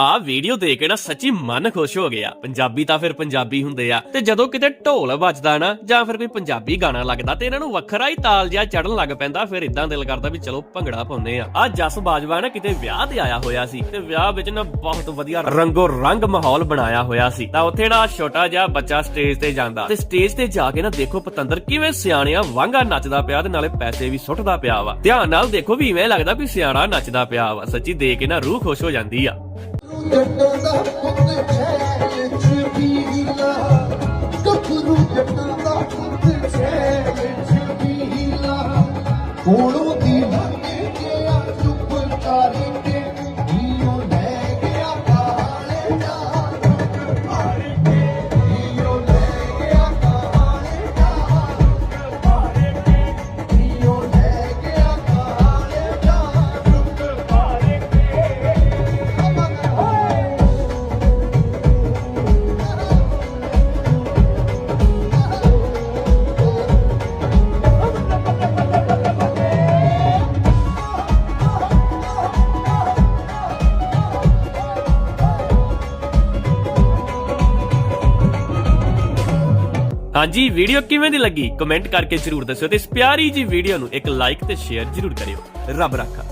ਆ ਵੀਡੀਓ ਦੇਖ ਕੇ ਨਾ ਸੱਚੀ ਮਨ ਖੁਸ਼ ਹੋ ਗਿਆ। ਪੰਜਾਬੀ ਤਾਂ ਫਿਰ ਪੰਜਾਬੀ ਹੁੰਦੇ ਆ। ਤੇ ਜਦੋਂ ਕਿਤੇ ਢੋਲ ਵੱਜਦਾ ਨਾ, ਜਾਂ ਫਿਰ ਕੋਈ ਪੰਜਾਬੀ ਗਾਣਾ ਲੱਗਦਾ ਤੇ ਇਹਨਾਂ ਨੂੰ ਵੱਖਰਾ ਹੀ ਤਾਲ ਜਿਹਾ ਚੜਨ ਲੱਗ ਪੈਂਦਾ, ਫਿਰ ਇਦਾਂ ਦਿਲ ਕਰਦਾ ਵੀ ਚਲੋ ਭੰਗੜਾ ਪਾਉਂਦੇ ਆ। ਆ ਜਸ ਬਾਜਵਾ ਨਾ ਕਿਤੇ ਵਿਆਹ ਤੇ ਆਇਆ ਹੋਇਆ ਸੀ ਤੇ ਵਿਆਹ ਵਿੱਚ ਨਾ ਬਹੁਤ ਵਧੀਆ ਰੰਗੋ ਰੰਗ ਮਾਹੌਲ ਬਣਾਇਆ ਹੋਇਆ ਸੀ। ਤਾਂ ਉੱਥੇ ਨਾ ਛੋਟਾ ਜਿਹਾ ਬੱਚਾ ਸਟੇਜ ਤੇ ਜਾਂਦਾ ਤੇ ਸਟੇਜ ਤੇ ਜਾ ਕੇ ਨਾ ਦੇਖੋ ਪਤੰਦਰ ਕਿਵੇਂ ਸਿਆਣਿਆ ਵਾਂਗਾ ਨੱਚਦਾ ਪਿਆ ਤੇ ਨਾਲੇ ਪੈਸੇ ਵੀ ਸੁੱਟਦਾ ਪਿਆ ਵਾ। ਧਿਆਨ ਨਾਲ ਦੇਖੋ ਵੀ ਇਵੇਂ ਲੱਗਦਾ ਵੀ ਸਿਆਣਾ ਨੱਚਦਾ ਪਿਆ ਵਾ। ਸੱਚੀ ਦੇਖ ਕੇ ਨਾ ਰੂਹ ਖੁਸ਼ ਹੋ ਜਾਂਦੀ ਆ। ਜੱਟਾਂ ਦਾ ਪੁੱਤ ਛੇ ਚ ਪੀਲਾ ਗੱਭਰੂ ਜੱਟਾਂ ਦਾ ਪੁੱਤ ਛੇ ਚ ਪੀਲਾ ਕੋਲੋਂ ਹਾਂਜੀ ਵੀਡੀਓ ਕਿਵੇਂ ਦੀ ਲੱਗੀ? ਕਮੈਂਟ ਕਰਕੇ ਜਰੂਰ ਦੱਸਿਓ ਤੇ ਇਸ ਪਿਆਰੀ ਜੀ ਵੀਡੀਓ ਨੂੰ ਇੱਕ ਲਾਈਕ ਤੇ ਸ਼ੇਅਰ ਜਰੂਰ ਕਰਿਓ। ਰੱਬ ਰਾਖਾ।